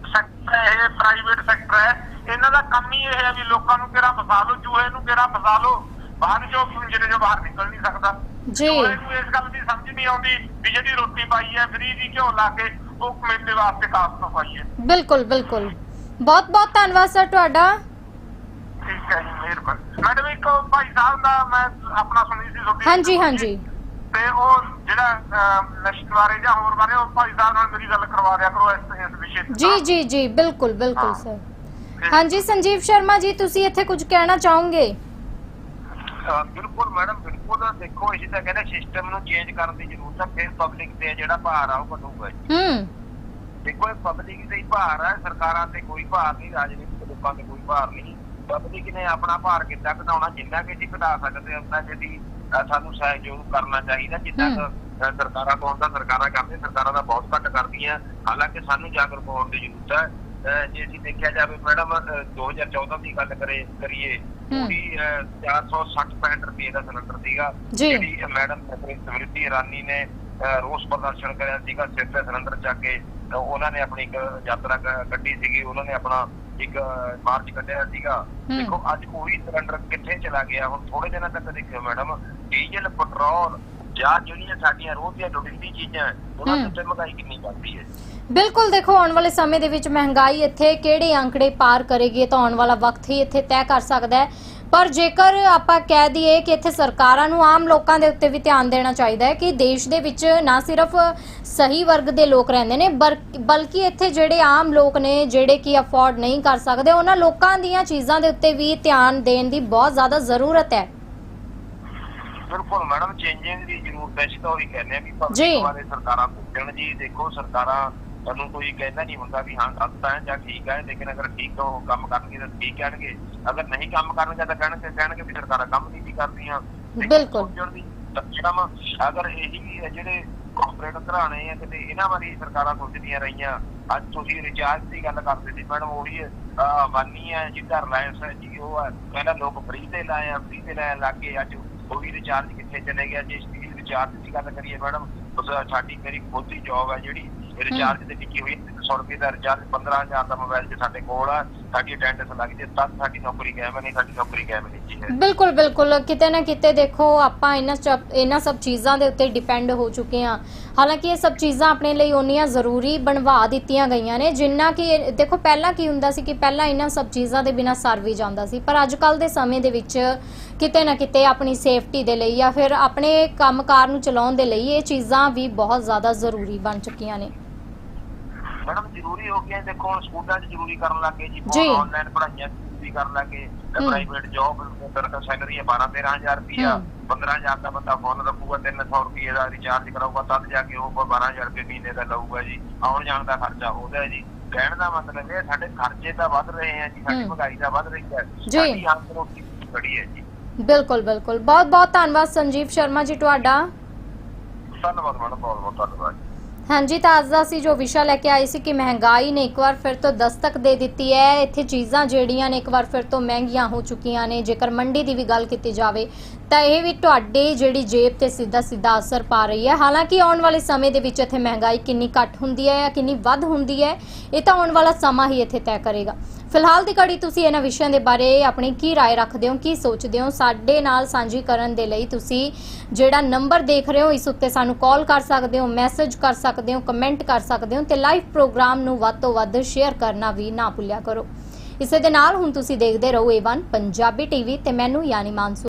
ਸੈਕਟਰ ਹੈ ਇਹ ਪ੍ਰਾਈਵੇਟ ਸੈਕਟਰ ਹੈ। ਇਹਨਾਂ ਦਾ ਕੰਮ ਹੀ ਇਹ ਹੈ ਵੀ ਲੋਕਾਂ ਨੂੰ ਕਿਹੜਾ ਫਸਾ ਲਓ ਚੂਹੇ ਨੂੰ ਕਿਹੜਾ ਫਸਾ ਲਓ। ਬਾਹਰ ਜੋ ਜਿਹੜੇ ਜੋ ਬਾਹਰ ਨਿਕਲ ਨਹੀਂ ਸਕਦਾ। ਜੀ। ਚੂਹੇ ਨੂੰ ਇਸ ਗੱਲ ਦੀ ਸਮਝ ਨਹੀਂ ਆਉਂਦੀ ਵੀ ਜਿਹੜੀ ਰੋਟੀ ਪਾਈ ਹੈ ਫ੍ਰੀ ਦੀ ਘਿਓ ਲਾ ਕੇ ਉਹ ਕਮੇਟੇ ਵਾਸਤੇ ਕਾਸ ਤੋਂ ਪਾਈ ਹੈ। ਬਿਲਕੁਲ ਬਿਲਕੁਲ। ਬਹੁਤ ਬਹੁਤ ਧੰਨਵਾਦ ਸਰ ਤੁਹਾਡਾ। ਠੀਕ ਹੈ ਜੀ ਮਿਹਰਬਾਨੀ। ਮੈਡਮ ਇੱਕ ਉਹ ਭਾਈ ਸਾਹਿਬ ਦਾ ਮੈਂ ਆਪਣਾ ਸੁਣੀ ਸੀ ਤੁਹਾਡੀ ਹਾਂਜੀ ਹਾਂਜੀ। ਤੇ ਉਹ ਜਿਹੜਾ ਨਸ਼ਟ ਬਾਰੇ ਜਾਂ ਹੋਰ ਬਾਰੇ ਉਹ ਭਾਈ ਸਾਹਿਬ ਨਾਲ ਮੇਰੀ ਗੱਲ ਕਰਵਾ ਦਿਆ ਕਰੋ ਇਸ ਇਸ ਵਿਸ਼ੇ ਤੇ। ਜੀ ਜੀ ਜੀ ਬਿਲਕੁਲ ਬਿਲਕੁਲ। ਸਰ। ਹਾਂਜੀ ਸੰਜੀਵ ਸ਼ਰਮਾ ਜੀ ਤੁਸੀਂ ਇੱਥੇ ਕੁਝ ਕਹਿਣਾ ਚਾਹੋਗੇ? ਬਿਲਕੁਲ ਮੈਡਮ ਬਿਲਕੁਲ। ਦੇਖੋ ਅਸੀਂ ਤਾਂ ਕਹਿੰਦੇ ਸਿਸਟਮ ਨੂੰ ਚੇਂਜ ਕਰਨ ਦੀ ਜ਼ਰੂਰਤ ਹੈ ਫਿਰ ਪਬਲਿਕ ਤੇ ਜਿਹੜਾ ਭਾਰ ਆ ਉਹ ਘਟੂਗਾ ਜੀ। ਹੂੰ। ਦੇਖੋ ਇਹ ਪਬਲਿਕ ਤੇ ਹੀ ਭਾਰ ਹੈ ਸਰਕਾਰਾਂ ਤੇ ਕੋਈ ਭਾਰ ਨਹੀਂ ਰਾਜਨੀਤਿਕ ਲੋਕਾਂ ਤੇ ਕੋਈ ਭਾਰ ਨਹੀਂ। ਪਬਲਿਕ ਨੇ ਆਪਣਾ ਭਾਰ ਕਿੱਦਾਂ ਘਟਾਉਣਾ ਜਿੰਨਾ ਕਿ ਅਸੀਂ ਘਟਾ ਸਕਦੇ ਹਾਂ ਉਹਨਾਂ ਜਿਹਦੀ ਸਾਨੂੰ ਸਹਿਯੋਗ ਕਰਨਾ ਚਾਹੀਦਾ ਅਹ, ਸਰਕਾਰਾਂ ਤੋਂ ਹੁੰਦਾ ਸਰਕਾਰਾਂ ਕਰਦੀਆਂ ਸਰਕਾਰਾਂ ਦਾ ਬਹੁਤ ਘੱਟ ਕਰਦੀਆਂ। ਹਾਲਾਂਕਿ ਸਾਨੂੰ ਜਾਗਰੂਕ ਹੋਣ ਦੀ ਜ਼ਰੂਰਤ ਹੈ। ਜੇ ਅਸੀਂ ਦੇਖਿਆ ਜਾਵੇ ਮੈਡਮ 2014 ਦੀ ਗੱਲ ਕਰੇ ਕਰੀਏ। ਉਹਦੀ 460 ਰੁਪਏ ਦਾ ਸਿਲੰਡਰ ਸੀਗਾ। ਜਿਹੜੀ ਮੈਡਮ ਸਮ੍ਰਿਤੀ ਇਰਾਨੀ ਨੇ ਰੋਸ ਪ੍ਰਦਰਸ਼ਨ ਕਰਿਆ ਸੀਗਾ ਸਿਰ ਤੇ ਸਿਲੰਡਰ ਚੱਕ ਕੇ ਉਹਨਾਂ ਨੇ ਆਪਣੀ ਇੱਕ ਯਾਤਰਾ ਕੱਢੀ ਸੀਗੀ ਉਹਨਾਂ ਨੇ ਆਪਣਾ ਇੱਕ ਮਾਰਚ ਕੱਢਿਆ ਸੀਗਾ। ਦੇਖੋ ਅੱਜ ਉਹੀ ਸਿਲੰਡਰ ਕਿੱਥੇ ਚਲਾ ਗਿਆ ਹੁਣ ਥੋੜੇ ਦਿਨਾਂ ਤੱਕ ਦੇਖਿਓ ਮੈਡਮ ਡੀਜ਼ਲ ਪੈਟਰੋਲ ਜਾਂ ਜਿਹੜੀਆਂ ਸਾਡੀਆਂ ਰੋਜ਼ ਦੀਆਂ ਲੋੜੀਂਦੀ ਚੀਜ਼ਾਂ ਉਹਨਾਂ। ਦੇ ਉੱਤੇ ਮਹਿੰਗਾਈ ਕਿੰਨੀ ਵੱਧਦੀ ਹੈ? ਬਿਲਕੁਲ ਦੇਖੋ ਆਉਣ ਵਾਲੇ ਸਮੇਂ ਦੇ ਵਿੱਚ ਮਹਿੰਗਾਈ ਇੱਥੇ ਕਿਹੜੇ ਅੰਕੜੇ ਪਾਰ ਕਰੇਗੀ ਤਾਂ ਆਉਣ ਵਾਲਾ ਵਕਤ ਹੀ ਇੱਥੇ ਤੈਅ ਕਰ ਸਕਦਾ ਹੈ। ਪਰ ਜੇਕਰ ਆਪਾਂ ਕਹਿ ਦਈਏ ਕਿ ਇੱਥੇ ਸਰਕਾਰਾਂ ਨੂੰ ਆਮ ਲੋਕਾਂ ਦੇ ਉੱਤੇ ਵੀ ਧਿਆਨ ਦੇਣਾ ਚਾਹੀਦਾ ਹੈ ਕਿ ਦੇਸ਼ ਦੇ ਵਿੱਚ ਨਾ ਸਿਰਫ ਸਹੀ ਵਰਗ ਦੇ ਲੋਕ ਰਹਿੰਦੇ ਨੇ ਬਲਕਿ ਇੱਥੇ ਜਿਹੜੇ ਆਮ ਲੋਕ ਨੇ ਜਿਹੜੇ ਕਿ ਅਫੋਰਡ ਨਹੀਂ ਕਰ ਸਕਦੇ ਉਹਨਾਂ ਲੋਕਾਂ ਦੀਆਂ ਚੀਜ਼ਾਂ ਦੇ ਉੱਤੇ ਵੀ ਧਿਆਨ ਦੇਣ ਦੀ ਬਹੁਤ ਜ਼ਿਆਦਾ ਜ਼ਰੂਰਤ ਹੈ। ਬਿਲਕੁਲ ਮੈਡਮ ਚੇਂਜਿੰਗ ਦੀ ਜ਼ਰੂਰਤ ਹੈ ਤਾਂ ਉਹੀ ਕਹਿੰਦੇ ਆ ਵੀ। ਪਬਲਿਕ ਬਾਰੇ ਸਰਕਾਰਾਂ ਪੁੱਛਣ ਜੀ ਦੇਖੋ ਸਰਕਾਰਾਂ ਨੂੰ ਕੋਈ ਕਹਿੰਦਾ ਨਹੀਂ ਹੁੰਦਾ ਵੀ ਹਾਂ ਗਲਤ ਹੈ ਜਾਂ ਠੀਕ ਹੈ ਲੇਕਿਨ ਅਗਰ ਠੀਕ ਤੋਂ ਕੰਮ ਕਰਨਗੇ ਤਾਂ ਠੀਕ ਕਹਿਣਗੇ ਅਗਰ ਨਹੀਂ ਕੰਮ ਕਰਨਗੇ ਤਾਂ ਕਹਿਣਗੇ ਕਹਿਣਗੇ ਵੀ ਸਰਕਾਰਾਂ ਕੰਮ ਨਹੀਂ ਕਰਦੀਆਂ ਬਿਲਕੁਲ। ਸੱਚਮ ਅਗਰ ਇਹੀ ਜਿਹੜੇ ਕਾਰਪੋਰੇਟ ਘਰਾਣੇ ਆ ਕਿਤੇ ਇਹਨਾਂ ਬਾਰੇ ਸਰਕਾਰਾਂ ਸੋਚਦੀਆਂ ਰਹੀਆਂ ਅੱਜ ਤੁਸੀਂ ਰਿਚਾਰਜ ਦੀ ਗੱਲ ਕਰਦੇ ਸੀ ਮੈਡਮ ਉਹੀ ਅੰਬਾਨੀ ਹੈ ਜਿੱਦਾਂ ਰਿਲਾਇੰਸ ਹੈ ਜੀ ਉਹ ਹੈ ਪਹਿਲਾਂ ਲੋਕ ਫ੍ਰੀ ਤੇ ਲਾਏ ਆ ਫ੍ਰੀ ਤੇ ਲੈਣ ਲੱਗ ਗਏ ਅੱਜ ਉਹ ਵੀ ਰਿਚਾਰਜ ਕਿੱਥੇ ਚਲੇ ਗਿਆ? ਜੇ ਇਸ ਦੀ ਰਿਚਾਰਜ ਦੀ ਗੱਲ ਕਰੀਏ ਮੈਡਮ ਉਸ ਸਾਡੀ ਮੇਰੀ ਖੁਦ ਦੀ ਜੌਬ ਹੈ ਜਿਹੜੀ ਰਿਚਾਰਜ ਤੇ ਟਿੱਕੀ ਹੋਈ। 100 ਰੁਪਏ ਦਾ ਰਿਚਾਰਜ 15000 ਦਾ ਮੋਬਾਈਲ ਤੇ ਸਾਡੇ ਕੋਲ ਆ। ਸਾਡੀ ਅਟੈਂਡੈਂਸ ਲੱਗ ਜੇ ਤਦ ਸਾਡੀ ਨੌਕਰੀ ਕਾਇਮ ਨਹੀਂ ਸਾਡੀ ਨੌਕਰੀ ਕਾਇਮ ਨਹੀਂ ਜੀ ਹੈ। ਬਿਲਕੁਲ ਬਿਲਕੁਲ। ਕਿਤੇ ਨਾ ਕਿਤੇ ਦੇਖੋ, ਆਪਾਂ ਇਹਨਾਂ ਸਭ ਇਹਨਾਂ ਸਭ ਚੀਜ਼ਾਂ ਦੇ ਉੱਤੇ ਡਿਪੈਂਡ ਹੋ ਚੁੱਕੇ ਹਾਂ। ਹਾਲਾਂਕਿ ਇਹ ਸਭ ਚੀਜ਼ਾਂ ਆਪਣੇ ਲਈ ਓਨੀਆਂ ਜ਼ਰੂਰੀ ਬਣਵਾ ਦਿੱਤੀਆਂ ਗਈਆਂ ਨੇ, ਜਿੰਨਾ ਕਿ ਇਹ- ਦੇਖੋ, ਪਹਿਲਾਂ ਕੀ ਹੁੰਦਾ ਸੀ ਕਿ ਪਹਿਲਾਂ ਇਹਨਾਂ ਸਭ ਚੀਜ਼ਾਂ ਦੇ ਬਿਨਾ ਸਰ ਵੀ ਜਾਂਦਾ ਸੀ। ਪਰ ਅੱਜ ਕੱਲ ਦੇ ਸਮੇਂ ਦੇ ਵਿੱਚ ਕਿਤੇ ਨਾ ਕਿਤੇ ਆਪਣੀ ਸੇਫਟੀ ਦੇ ਲਈ ਜਾਂ ਫਿਰ ਆਪਣੇ ਕੰਮਕਾਰ ਨੂੰ ਚਲਾਉਣ ਦੇ ਲਈ ਇਹ ਚੀਜ਼ਾਂ ਵੀ ਬਹੁਤ ਜ਼ਿਆਦਾ ਜ਼ਰੂਰੀ ਬਣ ਚੁੱਕੀਆਂ ਨੇ। ਮੈਡਮ ਜ਼ਰੂਰੀ ਹੋ ਗਿਆ ਦੇਖੋ ਹੁਣ ਸਕੂਲਾਂ 'ਚ ਜ਼ਰੂਰੀ ਕਰਨ ਲੱਗੇ ਜੀ ਜੀ। ਆਨਲਾਈਨ ਪੜ੍ਹਾਈਆਂ ਜ਼ਰੂਰੀ ਕਰਨ ਲੱਗੇ ਹੂੰ। ਪ੍ਰਾਈਵੇਟ ਜੌਬ ਸਰਕਾਰ ਸੈਲਰੀ ਹੈ 12 13000 ਰੁਪਇਆ ਹੂੰ। 15000 ਦਾ ਬੰਦਾ ਫੋਨ ਰੱਖੂਗਾ 300 ਰੁਪਏ ਦਾ ਰਿਚਾਰਜ ਕਰਾਊਗਾ ਤਦ ਜਾ ਕੇ ਉਹ 12000 ਰੁਪਏ ਮਹੀਨੇ ਦਾ ਲਊਗਾ ਜੀ ਆਉਣ ਜਾਣ ਦਾ ਖਰਚਾ ਉਹਦਾ ਹੈ ਜੀ ਕਹਿਣ ਦਾ ਮਤਲਬ ਇਹ ਸਾਡੇ ਖਰਚੇ ਤਾਂ ਵੱਧ ਰਹੇ ਆ ਜੀ ਸਾਡੀ ਹੂੰ। ਮਹਿੰਗਾਈ ਤਾਂ ਵੱਧ ਰਹੀ ਹੈ ਜੀ। ਸਾਡੀ ਆਮਦਨ ਉੱਤੇ ਖੜੀ ਹੈ ਜੀ ਬਿਲਕੁਲ ਬਿਲਕੁਲ ਬਹੁਤ ਬਹੁਤ ਧੰਨਵਾਦ ਸੰਜੀਵ ਸ਼ਰਮਾ ਜੀ ਤੁਹਾਡਾ ਧੰਨਵਾਦ ਮੈਡਮ ਬਹੁਤ ਬਹੁਤ ਧੰਨਵਾਦ। ਹਾਂਜੀ ਤਾਂ ਅੱਜ ਦਾ ਅਸੀਂ ਜੋ ਵਿਸ਼ਾ ਲੈ ਕੇ ਆਏ ਸੀ ਕਿ ਮਹਿੰਗਾਈ ਨੇ ਇੱਕ ਵਾਰ ਫਿਰ ਤੋਂ ਦਸਤਕ ਦੇ ਦਿੱਤੀ ਹੈ। ਇੱਥੇ ਚੀਜ਼ਾਂ ਜਿਹੜੀਆਂ ਨੇ ਇੱਕ ਵਾਰ ਫਿਰ ਤੋਂ ਮਹਿੰਗੀਆਂ ਹੋ ਚੁੱਕੀਆਂ ਨੇ। ਜੇਕਰ ਮੰਡੀ ਦੀ ਵੀ ਗੱਲ ਕੀਤੀ ਜਾਵੇ ਤਾਂ ਇਹ ਵੀ ਤੁਹਾਡੇ ਜਿਹੜੀ ਜੇਬ ਤੇ ਸਿੱਧਾ ਸਿੱਧਾ ਅਸਰ ਪਾ ਰਹੀ ਹੈ ਹਾਲਾਂਕਿ ਆਉਣ ਵਾਲੇ ਸਮੇਂ ਦੇ ਵਿੱਚ ਇੱਥੇ ਮਹਿੰਗਾਈ ਕਿੰਨੀ ਘੱਟ ਹੁੰਦੀ ਹੈ ਜਾਂ ਕਿੰਨੀ ਵੱਧ ਹੁੰਦੀ ਹੈ ਇਹ ਤਾਂ ਆਉਣ ਵਾਲਾ ਸਮਾਂ ਹੀ ਇੱਥੇ ਤੈਅ ਕਰੇਗਾ ਫਿਲਹਾਲ ਦੀ ਘੜੀ ਤੁਸੀਂ ਇਹਨਾਂ ਵਿਸ਼ਿਆਂ ਦੇ ਬਾਰੇ ਆਪਣੀ ਕੀ رائے ਰੱਖਦੇ ਹੋ ਕੀ ਸੋਚਦੇ ਹੋ ਸਾਡੇ ਨਾਲ ਸਾਂਝੀ ਕਰਨ ਦੇ ਲਈ ਤੁਸੀਂ ਜਿਹੜਾ ਨੰਬਰ ਦੇਖ ਰਹੇ ਹੋ ਇਸ ਉੱਤੇ ਸਾਨੂੰ ਕਾਲ ਕਰ ਸਕਦੇ ਹੋ ਮੈਸੇਜ ਕਰ ਸਕਦੇ ਹੋ ਕਮੈਂਟ ਕਰ ਸਕਦੇ ਹੋ ਤੇ ਲਾਈਵ ਪ੍ਰੋਗਰਾਮ ਨੂੰ ਵੱਧ ਤੋਂ ਵੱਧ ਸ਼ੇਅਰ ਕਰਨਾ ਵੀ ਨਾ ਭੁੱਲਿਆ ਕਰੋ ਇਸੇ ਦੇ ਨਾਲ ਹੁਣ ਤੁਸੀਂ ਦੇਖਦੇ ਰਹੋ A1 ਪੰਜਾਬੀ ਟੀਵੀ ਤੇ ਮੈਨੂੰ ਯਾਨੀ ਮਾਨਸੂ